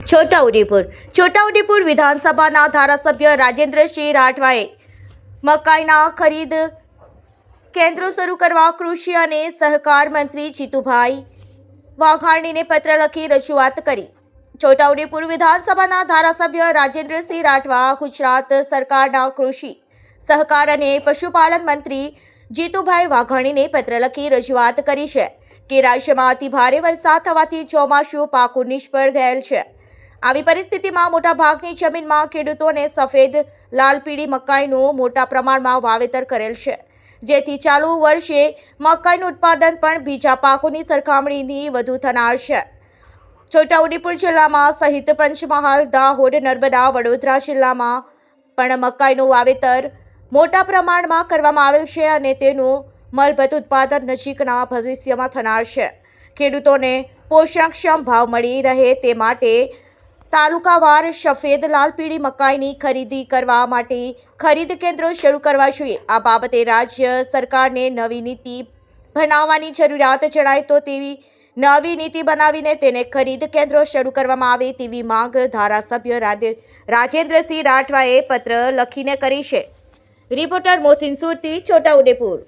છોટાઉદેપુર. છોટાઉદેપુર વિધાનસભાના ધારાસભ્ય રાજેન્દ્રસિંહ રાઠવાએ મકાઈના ખરીદ કેન્દ્રો શરૂ કરવા કૃષિ અને સહકાર મંત્રી જીતુભાઈ વાઘાણીને પત્ર લખી રજૂઆત કરી. છોટાઉદેપુર વિધાનસભાના ધારાસભ્ય રાજેન્દ્રસિંહ રાઠવા ગુજરાત સરકારના કૃષિ, સહકાર અને પશુપાલન મંત્રી જીતુભાઈ વાઘાણીને પત્ર લખી રજૂઆત કરી છે કે રાજ્યમાં અતિ ભારે વરસાદ થવાથી ચોમાસું પાકું નિષ્ફળ ગયેલ છે. આવી પરિસ્થિતિમાં મોટાભાગની જમીનમાં ખેડૂતોને સફેદ, લાલ પીળી મકાઈનું મોટા પ્રમાણમાં વાવેતર કરેલ છે. જેથી ચાલુ વર્ષે મકાઈનું ઉત્પાદન પણ બીજા પાકોની સરખામણીની વધુ થનાર છે. છોટાઉદેપુર જિલ્લામાં સહિત પંચમહાલ, દાહોદ, નર્મદા, વડોદરા જિલ્લામાં પણ મકાઈનું વાવેતર મોટા પ્રમાણમાં કરવામાં આવેલ છે અને તેનું મળભત ઉત્પાદન નજીકના ભવિષ્યમાં થનાર છે. ખેડૂતોને પોષણક્ષમ ભાવ મળી રહે તે માટે તાલુકાવાર સફેદ લાલ પીળી મકાઈની ખરીદી કરવા માટે ખરીદ કેન્દ્રો શરૂ કરવા જોઈએ. આ બાબતે રાજ્ય સરકારને નવી નીતિ બનાવવાની જરૂરિયાત જણાય તો તેવી નવી નીતિ બનાવીને તેને ખરીદ કેન્દ્રો શરૂ કરવામાં આવે તેવી માંગ ધારાસભ્ય રાજેન્દ્રસિંહ રાઠવાએ પત્ર લખીને કરી છે. રિપોર્ટર મોહસિન સુરતી છોટાઉદેપુર